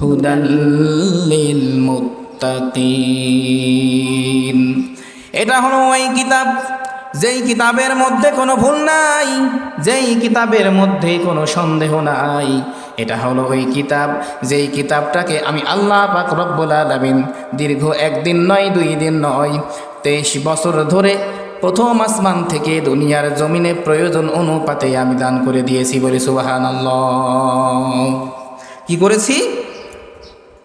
হুদাল এটা হলো ওই কিতাব, যেই কিতাবের মধ্যে কোনো ভুল নাই, যেই কিতাবের মধ্যে কোনো সন্দেহ নাই। এটা হলো ওই কিতাব, যেই কিতাবটাকে আমি আল্লাহ পাক রব্বুল আলমিন দীর্ঘ একদিন নয়, দুই দিন নয়, তেইশ বছর ধরে প্রথম আসমান থেকে দুনিয়ার জমিনে প্রয়োজন অনুপাতে আমি দান করে দিয়েছি বলে সুবাহান কি করেছি?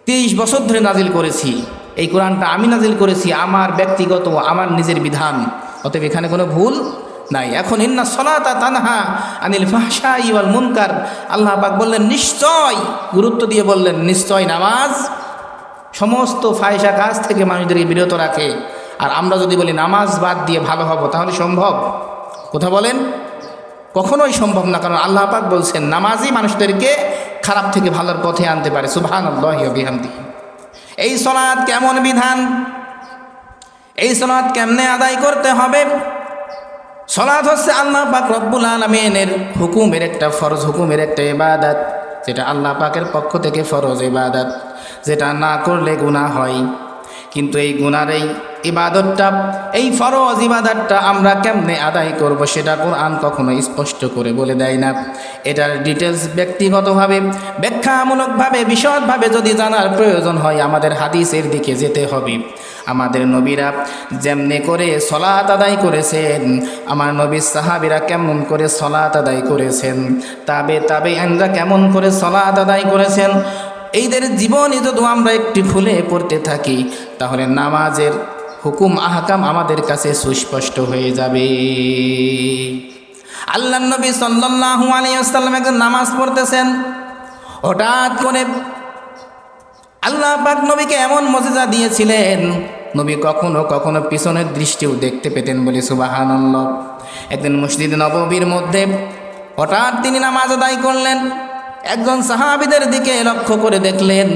তেইশ বছর ধরে নাজিল করেছি। এই কোরআনটা আমি নাজিল করেছি আমার ব্যক্তিগত, আমার নিজের বিধান। অতএব এখানে কোনো ভুল নাই। এখন ইন্না সলাতা তানহা আনিল ফাহসা ইওয়াল মুনকার। আল্লাহ পাক বললেন, নিশ্চয়। গুরুত্ব দিয়ে বললেন, নিশ্চয় নামাজ সমস্ত ফায়সা কাজ থেকে মানুষদেরকে বিরত রাখে। আর আমরা যদি বলি নামাজ বাদ দিয়ে ভালো হব, তাহলে সম্ভব? কোথা বলেন। কখনোই সম্ভব না, কারণ আল্লাহ পাক বলছেন, নামাজই মানুষদেরকে খারাপ থেকে ভালোর পথে আনতে পারে। সুবহান আল্লাহ বিহামদি এই সলাদ কেমন বিধান? এই সলাদ কেমনে আদায় করতে হবে? সলাদ হচ্ছে আল্লাহ পাক রব্বুল আলমিনের হুকুমের একটা ফরজ, হুকুমের একটা ইবাদত, যেটা আল্লাহ পাকের পক্ষ থেকে ফরজ ইবাদত, যেটা না করলে গুনাহ হয়। কিন্তু এই গুনার এই ইবাদতটা, এই ফরজ ইবাদতটা আমরা কেমনে আদায় করব সেটা কোরআন কখনো স্পষ্ট করে বলে দেয় না। এটার ডিটেলস ব্যক্তিগতভাবে, ব্যাখ্যামূলকভাবে, বিশদভাবে যদি জানার প্রয়োজন হয়, আমাদের হাদিসের দিকে যেতে হবে। আমাদের নবীরা যেমনি করে সলাত আদায় করেছেন, আমার নবীর সাহাবিরা কেমন করে সলাত আদায় করেছেন, তাবে তাবে আমরা কেমন করে সলাত আদায় করেছেন, এইদের জীবনই যদি আমরা একটি ফুলে পড়তে থাকি, তাহলে নামাজের হুকুম, আহকাম আমাদের কাছে সুস্পষ্ট হয়ে যাবে। আল্লাহ নবী সাল্লাল্লাহু আলাইহি ওয়াসাল্লাম একজন নামাজ পড়তেছেন। হঠাৎ করে আল্লাহ পাক নবীকে এমন মজেজা দিয়েছিলেন, নবী কখনো কখনো পিছনের দৃষ্টিও দেখতে পেতেন বলে সুবাহানল্লাহ। একদিন মসজিদ নববীর মধ্যে হঠাৎ তিনি নামাজ আদায় করলেন। একজন সাহাবিদের দিকে লক্ষ্য করে দেখলেন,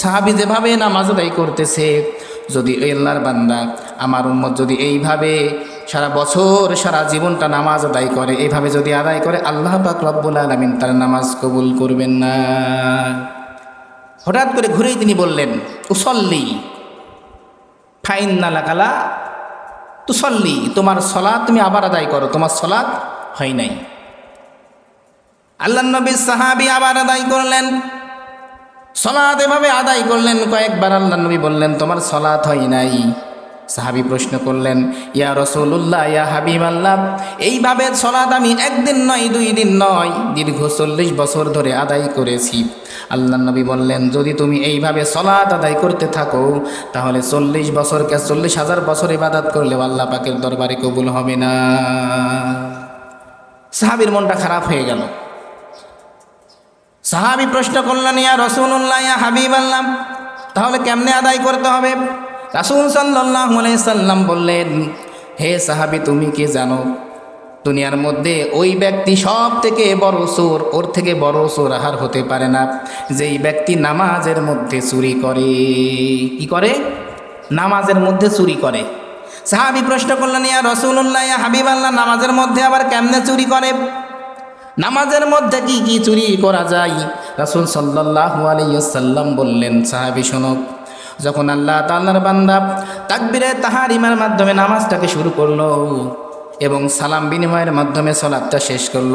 সাহাবি যেভাবে নামাজ আদায় করতেছে যদি ওই আল্লাহর বান্দা আমার উম্মত যদি এইভাবে সারা বছর সারা জীবনটা নামাজ আদায় করে, এইভাবে যদি আদায় করে, আল্লাহ পাক রব্বুল আলমিন তার নামাজ কবুল করবেন না। হঠাৎ করে ঘুরেই তিনি বললেন, উসল্লি, ফাইন নালাকালা তুসল্লি, তোমার সলাৎ তুমি আবার আদায় করো, তোমার সলাৎ হয় নাই। আল্লাহ নবী সাহাবি আবার আদায় করলেন। সলাৎ এভাবে আদায় করলেন। কয়েকবার আল্লাহ নবী বললেন, তোমার সলাৎ হয় নাই? সাহাবি প্রশ্ন করলেন, ইয়া রসুল্লাহ ইয়া হাবিব আল্লাহ এইভাবে সলাৎ আমি একদিন নয়, দুই দিন নয়, দীর্ঘ চল্লিশ বছর ধরে আদায় করেছি। আল্লাহ নবী বললেন, যদি তুমি এইভাবে সলাৎ আদায় করতে থাকো, তাহলে চল্লিশ বছরকে চল্লিশ হাজার বছর ইবাদত করলেও আল্লাহ পাকের দরবারে কবুল হবে না। সাহাবির মনটা খারাপ হয়ে গেল। সাহাবি প্রশ্ন করলেন, ইয়া রসুল্লাহ ইয়া হাবিব আল্লাহ তাহলে কেমনে আদায় করতে হবে? রাসুল সাল্লাহ সাল্লাম বললেন, হে সাহাবি, তুমি কি জানো, দুনিয়ার মধ্যে ওই ব্যক্তি সব থেকে বড় চোর, ওর থেকে বড় চোর আহার হতে পারে না। যেই ব্যক্তি নামাজের মধ্যে চুরি করে। কি করে? নামাজের মধ্যে চুরি করে। সাহাবি প্রশ্ন করলেন, ইয়া রসুল্লাহ ইয়া হাবিব আল্লাহ নামাজের মধ্যে আবার কেমনে চুরি করে? নামাজের মধ্যে কি কি চুরি করা যায়? রাসুল সাল্লাহ আলাইসাল্লাম বললেন, সাহাবি শোনক যখন আল্লাহ তাল্লার বান্দা তাকবিরে তাহার ইমার মাধ্যমে নামাজটাকে শুরু করল এবং সালাম বিনিময়ের মাধ্যমে সলাপটা শেষ করল।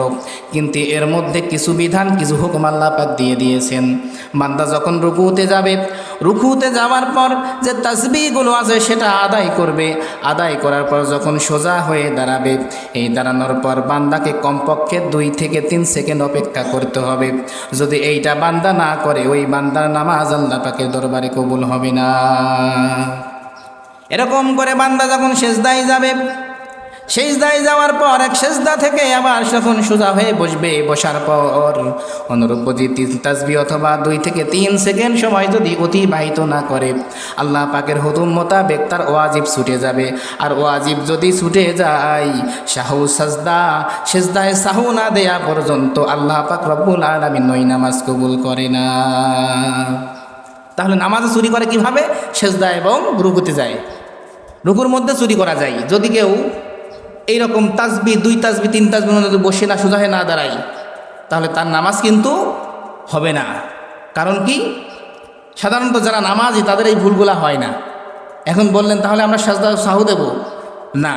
কিন্তু এর মধ্যে কিছু বিধান, কিছু হুকুম আল্লাহ পাক দিয়ে দিয়েছেন। বান্দা যখন রুকুতে যাবে, রুকুতে যাওয়ার পর যে তাসবিগুলো আছে সেটা আদায় করবে। আদায় করার পর যখন সোজা হয়ে দাঁড়াবে, এই দাঁড়ানোর পর বান্দাকে কমপক্ষে দুই থেকে তিন সেকেন্ড অপেক্ষা করতে হবে। যদি এইটা বান্দা না করে, ওই বান্দার নামাজ আল্লাহ পাকের দরবারে কবুল হবে না। এরকম করে বান্দা যখন শেষদায় যাবে সেজদায় যাওয়ার পর এক সেজদা থেকে আবার যখন সোজা হয়ে বসবে, বসার পর অনুরূপ যদি তিন তাসবি অথবা দুই থেকে তিন সেকেন্ড সময় যদি অতিবাহিত না করে, আল্লাহ পাকের হুতুম মোতাবেক তার ওয়াজিব ছুটে যাবে। আর ওয়াজিব যদি ছুটে যায়, শাহু সাজদা, সেজদায় সাহু না দেয়া পর্যন্ত আল্লাহ পাক রব্বুল আলমিন নই নামাজ কবুল করে না। তাহলে নামাজে চুরি করে কীভাবে? সেজদা এবং রুকুতে যায়। রুকুর মধ্যে চুরি করা যায়। যদি কেউ এইরকম তাসবি, দুই তাসবি, তিন তাসবির মধ্যে বসে না, সোজা হয়ে না দাঁড়াই, তাহলে তার নামাজ কিন্তু হবে না। কারণ কি? সাধারণত যারা নামাজি, তাদের এই ভুলগুলা হয় না। এখন বললেন, তাহলে আমরা সাজদা সাহু দেব? না।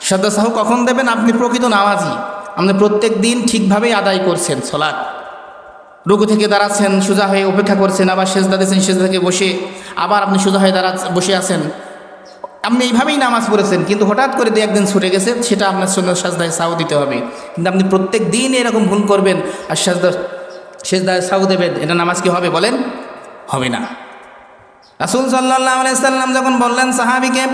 সাজদা সাহু কখন দেবেন? আপনি প্রকৃত নামাজি। আপনি প্রত্যেক দিন ঠিকভাবেই আদায় করছেন সলাৎ। রুকু থেকে দাঁড়াচ্ছেন, সোজা হয়ে অপেক্ষা করছেন, আবার সেজদা দিয়েছেন সেজদা থেকে বসে আবার আপনি সোজা হয়ে দাঁড়া বসে আছেন। আপনি এইভাবেই নামাজ পড়েছেন, কিন্তু হঠাৎ করে দু একদিন ছুটে গেছে সেটা আপনার সৈন্য সাজদায় সাউ দিতে হবে। কিন্তু আপনি প্রত্যেক দিন এরকম ভুল করবেন, আর সাজদা, সেজদায় সাউ দেবেন, এটা নামাজ কি হবে বলেন? হবে না। রাসুল সাল্লাহ আলাইসাল্লাম যখন বললেন সাহাবিকে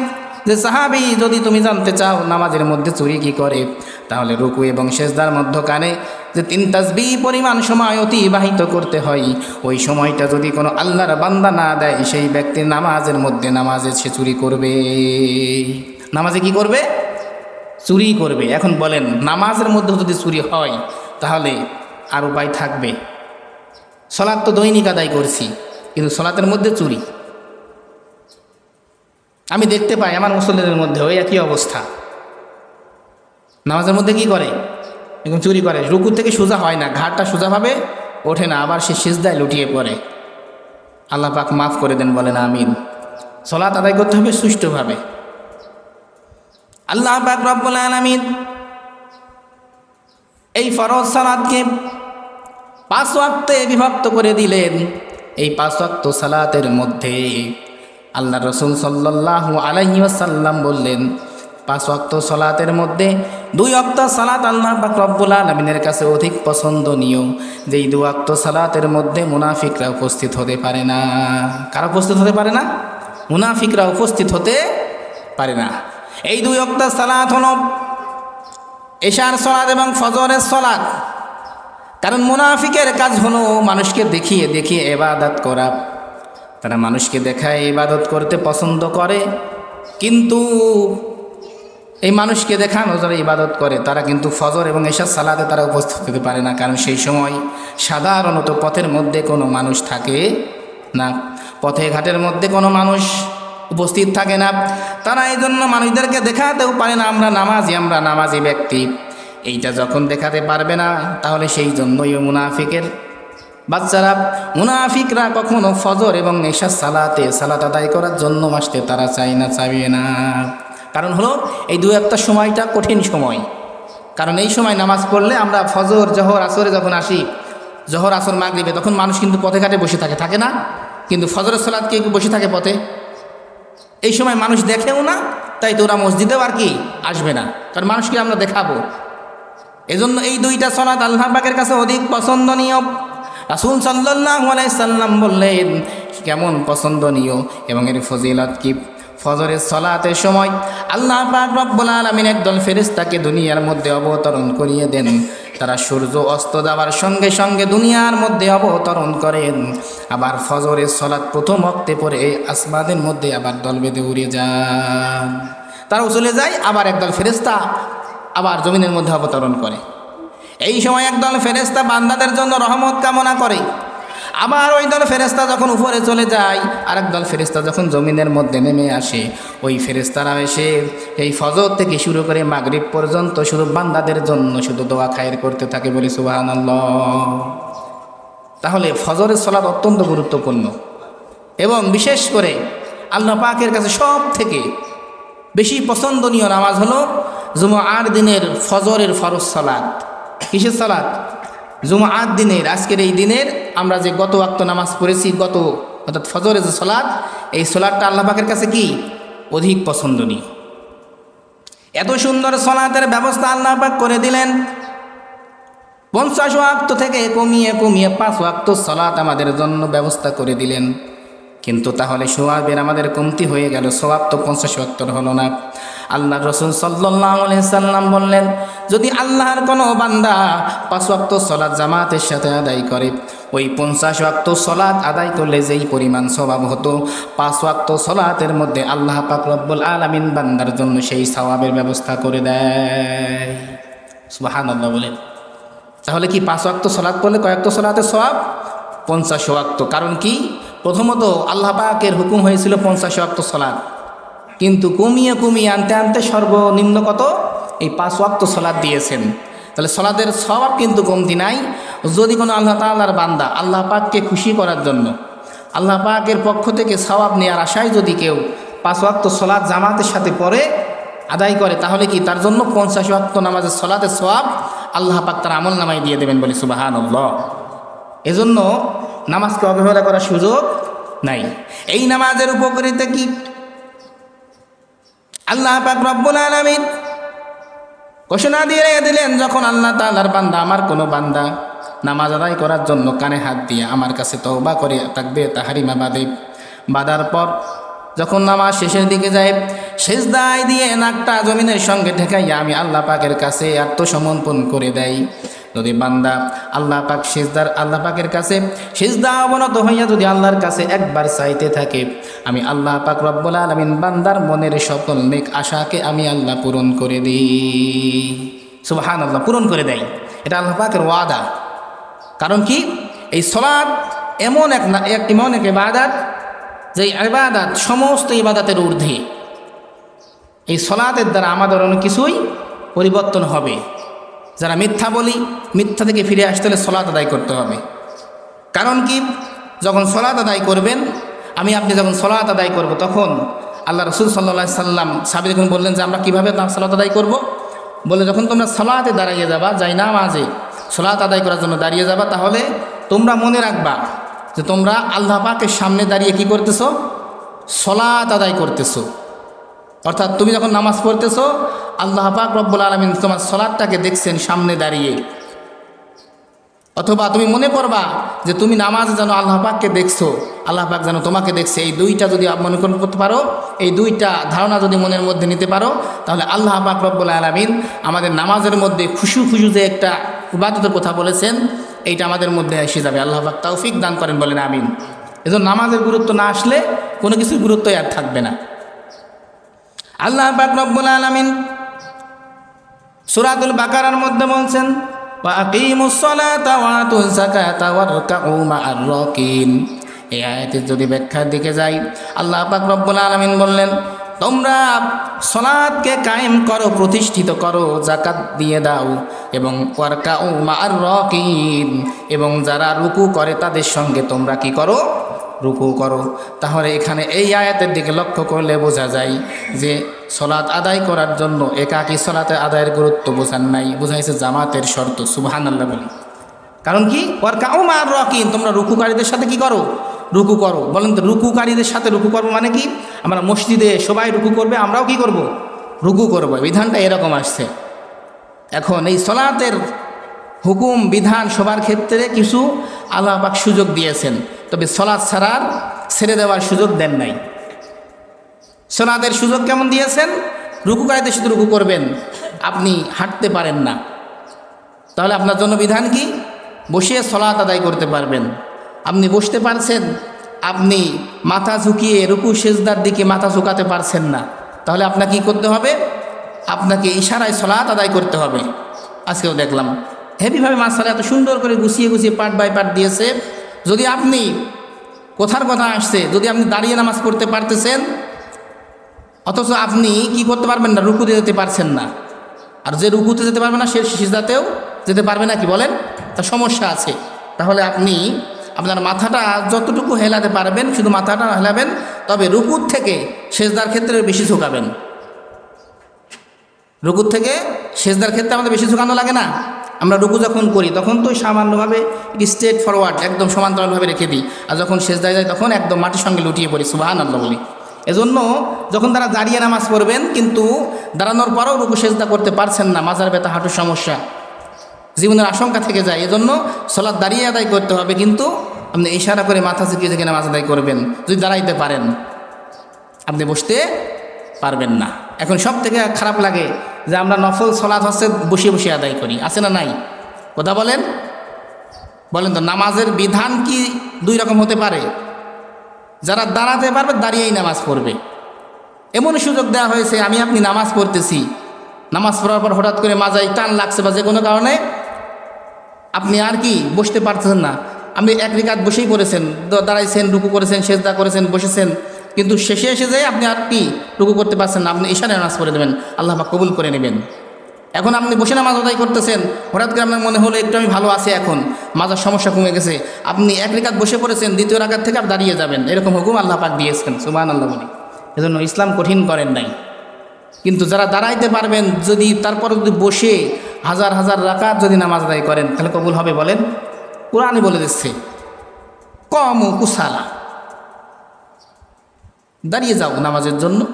যে সাহাবি, যদি তুমি জানতে চাও নামাজের মধ্যে চুরি কি করে, তাহলে রুকু এবং সেজদার মধ্যখানে যে তিন তাসবি পরিমাণ সময় অতিবাহিত করতে হয়, ওই সময়টা যদি কোনো আল্লাহর বান্দা না দেয়, সেই ব্যক্তির নামাজের মধ্যে নামাজে সে চুরি করবে। নামাজে কি করবে? চুরি করবে। এখন বলেন, নামাজের মধ্যে যদি চুরি হয়, তাহলে আর উপায় থাকবে। সলাৎ তো দৈনিক আদায় করছি, কিন্তু সলাতের মধ্যে চুরি। আমি দেখতে পাই আমার মুসল্লিদের মধ্যে, ওই একই অবস্থা। নামাজের মধ্যে কি করে? এরকম চুরি করে। রুকু থেকে সোজা হয় না, ঘাটটা সোজাভাবে ওঠে না, আবার সে সিজদায় লুটিয়ে পড়ে। আল্লাহ পাক মাফ করে দেন, বলেন আমিন। সলাৎ আদায় করতে হবে সুষ্ঠুভাবে। আল্লাহ পাক রব্বুল আলামিন এই ফরজ সালাদকে পাঁচ ওয়াক্তে বিভক্ত করে দিলেন। এই পাঁচ ওয়াক্ত সালাতের মধ্যে আল্লাহ রসুল সাল্লাহ আলাইহি ওয়াসাল্লাম বললেন, পাঁচ ওয়াক্ত সলাতের মধ্যে দুই অক্ত সালাত আল্লাহ পাক রব্বুল আলমিনের কাছে অধিক পছন্দনীয়। যেই দু অক্ত সালাতের মধ্যে মুনাফিকরা উপস্থিত হতে পারে না। কারা উপস্থিত হতে পারে না? মুনাফিকরা উপস্থিত হতে পারে না। এই দুই অক্ত সালাত হল এশার সলাদ এবং ফজরের সলাদ কারণ মুনাফিকের কাজ হলো মানুষকে দেখিয়ে দেখিয়ে এবাদত করা। তারা মানুষকে দেখায়, ইবাদত করতে পছন্দ করে। কিন্তু এই মানুষকে দেখানো যারা ইবাদত করে, তারা কিন্তু ফজর এবং এসব সালাতে তারা উপস্থিত হতে পারে না। কারণ সেই সময় সাধারণত পথের মধ্যে কোনো মানুষ থাকে না। পথে ঘাটের মধ্যে কোনো মানুষ উপস্থিত থাকে না। তারা এই জন্য মানুষদেরকে দেখাতেও পারে না, আমরা নামাজি আমরা নামাজি ব্যক্তি। এইটা যখন দেখাতে পারবে না, তাহলে সেই জন্যই মুনাফিকের বাচ্চারা মুনাফিকরা কখনো ফজর এবং এশা সালাতে, সালাত আদায় করার জন্য আসতে তারা চায় না চাইবে না। কারণ হলো, এই দু একটা সময়টা কঠিন সময়। কারণ এই সময় নামাজ পড়লে আমরা ফজর, জহর, আসরে যখন আসি, জহর, আসর, মাগরিবে, তখন মানুষ কিন্তু পথে ঘাটে বসে থাকে থাকে না? কিন্তু ফজরের সালাদ কে বসে থাকে পথে? এই সময় মানুষ দেখেও না, তাই তো ওরা মসজিদেও আর কি আসবে না। কারণ মানুষকে আমরা দেখাবো। এজন্য এই দুইটা সলাদ আল্লাহ পাকের কাছে অধিক পছন্দনীয়। রাসুল সাল্লাহ সাল্লাম বললেন, কেমন পছন্দনীয় এবং এর ফজিলত কি? ফজরের সলাতের সময় আল্লাহ পাক রব্বুল আলমিন একদল ফেরেস্তাকে দুনিয়ার মধ্যে অবতরণ করিয়ে দেন। তারা সূর্য অস্ত যাওয়ার সঙ্গে সঙ্গে দুনিয়ার মধ্যে অবতরণ করেন। আবার ফজরের সলাৎ প্রথম অক্তে পরে আসমাদের মধ্যে আবার দল বেঁধে উড়ে যান তারাও চলে যায়, আবার একদল ফেরেস্তা আবার জমিনের মধ্যে অবতরণ করে। এই সময় একদল ফেরেস্তা বান্দাদের জন্য রহমত কামনা করে। আবার ওই দল ফেরেস্তা যখন উপরে চলে যায় আর দল ফেরেস্তা যখন জমিনের মধ্যে নেমে আসে, ওই ফেরেস্তারা এসে এই ফজর থেকে শুরু করে মাগরিব পর্যন্ত শুধু বান্দাদের জন্য শুধু দোয়া খায়ের করতে থাকে বলে সুবাহান তাহলে ফজরের সলাদ অত্যন্ত গুরুত্বপূর্ণ। এবং বিশেষ করে আল্লাহ পাকের কাছে সব থেকে বেশি পছন্দনীয় নামাজ হলো জুমা আট দিনের ফজরের ফরজ সালাদ কিসের সালাদ জুমা আট দিনের, আজকের এই দিনের আমরা যে গত আক্ত নামাজ পড়েছি, গত অর্থাৎ ফজরের যে সলাদ এই সলাদটা আল্লাহ পাকের কাছে কি? অধিক পছন্দনীয়। এত সুন্দর সলাতের ব্যবস্থা আল্লাহ পাক করে দিলেন। পঞ্চাশ ওয়াক্ত থেকে কমিয়ে কমিয়ে পাঁচ ওয়াক্ত সলাত আমাদের জন্য ব্যবস্থা করে দিলেন। কিন্তু তাহলে সোয়াবের আমাদের কমতি হয়ে গেল, সোয়াব তো পঞ্চাশ ওয়াক্তর হলো না। আল্লাহ রসুল সাল্লাহ সাল্লাম বললেন যদি আল্লাহর কোনো বান্দা পাঁচ ওয়াক্ত সলাৎ জামাতের সাথে আদায় করে, ওই পঞ্চাশ ওয়াক্ত সলাৎ আদায় করলে যেই পরিমাণ স্বভাব হতো, পাঁচ ওয়াক্ত সলাতের মধ্যে আল্লাহ পাক রব্বুল আলমিন বান্দার জন্য সেই সওয়াবের ব্যবস্থা করে দেয়। সুবাহান আল্লাহ বলেন তাহলে কি পাঁচ ওয়াক্ত সলাৎ করলে কয়েকটা সলাতের সবাব পঞ্চাশ ওয়াক্ত। কারণ কি? প্রথমত আল্লাহ পাকের হুকুম হয়েছিল পঞ্চাশ ওয়াক্ত সলাৎ। কিন্তু কমিয়ে কমিয়ে আনতে আনতে সর্বনিম্ন কত? এই পাঁচ ওয়াক্ত সলাদ দিয়েছেন। তাহলে সলাদের স্বভাব কিন্তু কমতি নাই। যদি কোনো আল্লাহ তাল্লার বান্দা আল্লাহ পাককে খুশি করার জন্য, আল্লাহ পাকের পক্ষ থেকে সওয়াব নেওয়ার আশায় যদি কেউ পাঁচ ওয়াক্ত সলাদ জামাতের সাথে পড়ে, আদায় করে, তাহলে কি তার জন্য পঞ্চাশ ওয়াক্ত নামাজের সলাতের সওয়াব আল্লাহ পাক তার আমল নামায় দিয়ে দেবেন বলে সুবাহান এজন্য নামাজকে অবহেলা করার সুযোগ নাই। এই নামাজের উপকারিতা কি? আল্লাহ পাক রব্বুল আলামিন ঘোষণা দিয়ে দিলেন, যখন আল্লাহ তাল্লার বান্দা, আমার কোনো বান্দা নামাজ আদায় করার জন্য কানে হাত দিয়ে আমার কাছে তওবা করে, থাকবে তাহারিমা বাদে বাঁধার পর যখন নামাজ শেষের দিকে যায় শেষ দায় দিয়ে নাকটা জমিনের সঙ্গে ঠেকাইয়া আমি আল্লাহ পাকের কাছে আত্মসমর্পণ করে দেয় যদি বান্দা আল্লাহ পাক শেষদার আল্লাহ পাকের কাছে শেষদা অবনত হইয়া যদি আল্লাহর কাছে একবার চাইতে থাকে, আমি আল্লাহ পাক রব্বুল আলমিন বান্দার মনের সকল নেক আশাকে আমি আল্লাহ পূরণ করে দিই। সুবাহান আল্লাহ পূরণ করে দেয়। এটা আল্লাহ পাকের ওয়াদা। কারণ কি? এই সলাদ এমন এক এমন এক ইবাদাত যে ইবাদাত সমস্ত ইবাদাতের ঊর্ধ্বে। এই সলাতের দ্বারা আমাদের অনেক কিছুই পরিবর্তন হবে। যারা মিথ্যা বলি, মিথ্যা থেকে ফিরে আসতে হলে সলাত আদায় করতে হবে। কারণ কি? যখন সলাত আদায় করবেন, আমি আপনি যখন সলাত আদায় করব তখন আল্লাহ রসুল সাল্লা সাল্লাম সাবির যখন বললেন যে আমরা কীভাবে সলাত আদায় করব? বলে যখন তোমরা সলাতে দাঁড়িয়ে যাবা যাই না মাঝে সলাত আদায় করার জন্য দাঁড়িয়ে যাবা, তাহলে তোমরা মনে রাখবা যে তোমরা আল্লাহ পাকের সামনে দাঁড়িয়ে কি করতেছো? সলাত আদায় করতেছো। অর্থাৎ তুমি যখন নামাজ পড়তেছো, আল্লাহ পাক রব্বুল আলমিন তোমার সলাদটাকে দেখছেন সামনে দাঁড়িয়ে। অথবা তুমি মনে করবা যে তুমি নামাজ যেন আল্লাহ পাককে দেখছ, আল্লাহ পাক যেন তোমাকে দেখছে। এই দুইটা যদি মনে করতে পারো, এই দুইটা ধারণা যদি মনের মধ্যে নিতে পারো, তাহলে আল্লাহ পাক রব্বুল আলমিন আমাদের নামাজের মধ্যে খুশু খুশু যে একটা ইবাদতের কথা বলেছেন, এইটা আমাদের মধ্যে এসে যাবে। আল্লাহ পাক তৌফিক দান করেন বলেন, আমিন। এজন্য নামাজের গুরুত্ব না আসলে কোনো কিছুর গুরুত্বই আর থাকবে না। আল্লাহ পাক রব্বুল আলামিন সূরাতুল বাকারার মধ্যে বলছেন এই আয়াতের যদি ব্যাখ্যার দিকে যাই, আল্লাহ পাক রব্বুল আলামিন বললেন, তোমরা সলাদকে কায়েম করো, প্রতিষ্ঠিত করো জাকাত দিয়ে দাও এবং ওয়ারকাউ মা'আর রাকিন এবং যারা রুকু করে তাদের সঙ্গে তোমরা কি করো? রুকু করো। তাহলে এখানে এই আয়াতের দিকে লক্ষ্য করলে বোঝা যায় যে সলাৎ আদায় করার জন্য একাকী সলাতে আদায়ের গুরুত্ব বোঝান নাই। বোঝাইছে জামাতের শর্ত সুবহান আল্লাহ বলি কারণ কি? ওর কাউ মার রকিন, তোমরা রুকুকারীদের সাথে কি করো? রুকু করো। বলেন তো, রুকুকারীদের সাথে রুকু করব মানে কি? আমরা মসজিদে সবাই রুকু করবে, আমরাও কি করব? রুকু করব। বিধানটা এরকম আসছে। এখন এই সলাতের হুকুম, বিধান সবার ক্ষেত্রে কিছু আল্লাহ পাক সুযোগ দিয়েছেন। তবে সলাদ ছাড়ার ছেড়ে দেওয়ার সুযোগ দেন নাই। সলাদের সুযোগ কেমন দিয়েছেন? রুকু রুকুকারীদের শুধু রুকু করবেন, আপনি হাঁটতে পারেন না। তাহলে আপনার জন্য বিধান কি? বসিয়ে সলাত আদায় করতে পারবেন। আপনি বসতে পারছেন, আপনি মাথা ঝুঁকিয়ে রুকু সেজদার দিকে মাথা ঝুঁকাতে পারছেন না। তাহলে আপনাকে কী করতে হবে? আপনাকে ইশারায় সলাত আদায় করতে হবে। আজকেও দেখলাম। হেভিভাবে মাসালা এত সুন্দর করে গুছিয়ে গুছিয়ে পার্ট বাই পার্ট দিয়েছে। যদি আপনি কোথার কথা আসছে, যদি আপনি দাঁড়িয়ে নামাজ পড়তে পারতেছেন, অথচ আপনি কি করতে পারবেন না? রুকুতে যেতে পারছেন না। আর যে রুকুতে যেতে পারবে না, সে সিজদাতেও যেতে পারবে না, কি বলেন? তার সমস্যা আছে। তাহলে আপনি আপনার মাথাটা যতটুকু হেলাতে পারবেন, শুধু মাথাটা হেলাবেন, তবে রুকুর থেকে সেজদার ক্ষেত্রে বেশি ঝুঁকাবেন। রুকুর থেকে সেজদার ক্ষেত্রে আমাদের বেশি ঝুঁকানো লাগে না? আমরা রুকু যখন করি, তখন তো সামান্যভাবে স্ট্রেট ফরওয়ার্ড একদম সমান্তরালভাবে রেখে দিই। আর যখন সেজদায় যায়, তখন একদম মাটির সঙ্গে লুটিয়ে পড়ি সুবাহান আল্লাহ বলি। এজন্য যখন তারা দাঁড়িয়ে নামাজ পড়বেন, কিন্তু দাঁড়ানোর পরেও রুকু সেজদা করতে পারছেন না মাজার ব্যথা হাঁটুর সমস্যা। জীবনের আশঙ্কা থেকে যায়, এজন্য সলাদ দাঁড়িয়ে আদায় করতে হবে, কিন্তু আপনি ইশারা করে মাথা ঝুঁকিয়ে ঝুঁকিয়ে নামাজ আদায় করবেন, যদি দাঁড়াইতে পারেন। আপনি বসতে পারবেন না। এখন সব থেকে খারাপ লাগে যে আমরা নফল সলাদ হচ্ছে বসে বসে আদায় করি। আছে না নাই? কথা বলেন? বলেন তো, নামাজের বিধান কি দুই রকম হতে পারে? যারা দাঁড়াতে পারবে দাঁড়িয়েই নামাজ পড়বে। এমন সুযোগ দেওয়া হয়েছে, আমি আপনি নামাজ পড়তেছি। নামাজ পড়ার পর হঠাৎ করে মাজায় টান লাগছে বা যে কোনো কারণে আপনি আর কি বসতে পারতেছেন না। আপনি এক রিকাত বসেই পড়েছেন দাঁড়াইছেন, রুকু করেছেন, সেজদা করেছেন, বসেছেন। কিন্তু শেষে এসে যায় আপনি আর কি রুকু করতে পারছেন না, আপনি ইশারে নামাজ পড়ে দেবেন আল্লাহ কবুল করে নেবেন। এখন আপনি বসে নামাজ আদায় করতেছেন, হঠাৎ করে আপনার মনে হলো একটু আমি ভালো আছি এখন, মাজার সমস্যা কমে গেছে। আপনি এক রেখাত বসে পড়েছেন, দ্বিতীয় রাখাত থেকে আর দাঁড়িয়ে যাবেন। এরকম হুকুম আল্লাহ পাক দিয়েছেন সুবাহ আল্লাহ বলি। এজন্য ইসলাম কঠিন করেন নাই। কিন্তু যারা দাঁড়াইতে পারবেন, যদি তারপর যদি বসে হাজার হাজার রাকাত যদি নামাজ আদায় করেন, তাহলে কবুল হবে বলেন? কোরআনই বলে দিচ্ছে। কম কুসালা। দাঁড়িয়ে যাও নামাজের জন্য।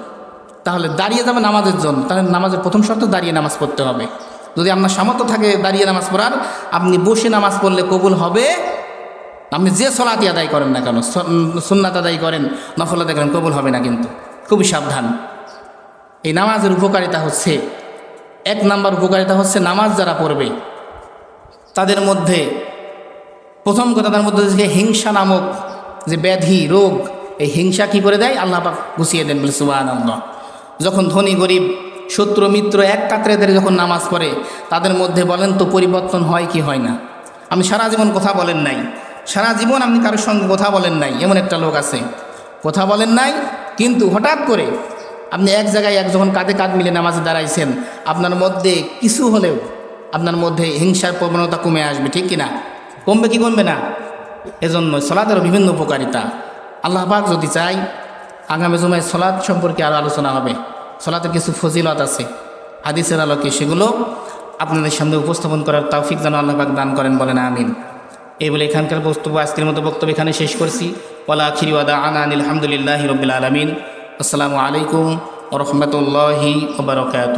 তাহলে দাঁড়িয়ে যাবে নামাজের জন্য। তাহলে নামাজের প্রথম শর্ত দাঁড়িয়ে নামাজ পড়তে হবে। যদি আপনার সামর্থ্য থাকে দাঁড়িয়ে নামাজ পড়ার, আপনি বসে নামাজ পড়লে কবুল হবে। আপনি যে সলাতি আদায় করেন না কেন সুন্নাত আদায় করেন, নফল আদায় করেন, কবুল হবে না কিন্তু। খুবই সাবধান। এই নামাজের উপকারিতা হচ্ছে, এক নাম্বার উপকারিতা হচ্ছে নামাজ যারা পড়বে, তাদের মধ্যে, প্রথম কথা তার মধ্যে যে হিংসা নামক যে ব্যাধি, রোগ এই হিংসা কি করে দেয়? আল্লাহ পাক গুছিয়ে দেন, বলে সুবাহ যখন ধনী, গরিব, শত্রু, মিত্র এক কাতরেদের যখন নামাজ পড়ে, তাদের মধ্যে বলেন তো পরিবর্তন হয় কি হয় না? আমি সারা জীবন কথা বলেন নাই। সারা জীবন আপনি কারোর সঙ্গে কথা বলেন নাই। এমন একটা লোক আছে। কথা বলেন নাই, কিন্তু হঠাৎ করে আপনি এক জায়গায় এক যখন কাঁধে কাঁধ মিলে নামাজে দাঁড়াইছেন, আপনার মধ্যে কিছু হলেও আপনার মধ্যে হিংসার প্রবণতা কমে আসবে, ঠিক কিনা? কমবে কি কমবে না? এজন্য সলাতেরও বিভিন্ন উপকারিতা। আল্লাহ পাক যদি চাই, আগামী জমায় সলাদ সম্পর্কে আরও আলোচনা হবে। সলাতের কিছু ফজিলত আছে, হাদিসের আলোকে সেগুলো আপনাদের সামনে উপস্থাপন করার তৌফিক যেন আল্লাহ পাক দান করেন বলেন, আমিন। এই বলে এখানকার বক্তব্য আজকের মতো বক্তব্য এখানে শেষ করছি। ওলা আখিরি ওয়াদা আনা আলহামদুলিল্লাহ রবিল আলমিন। আসসালামু আলাইকুম ওরহমতুল্লাহি ওবরকাত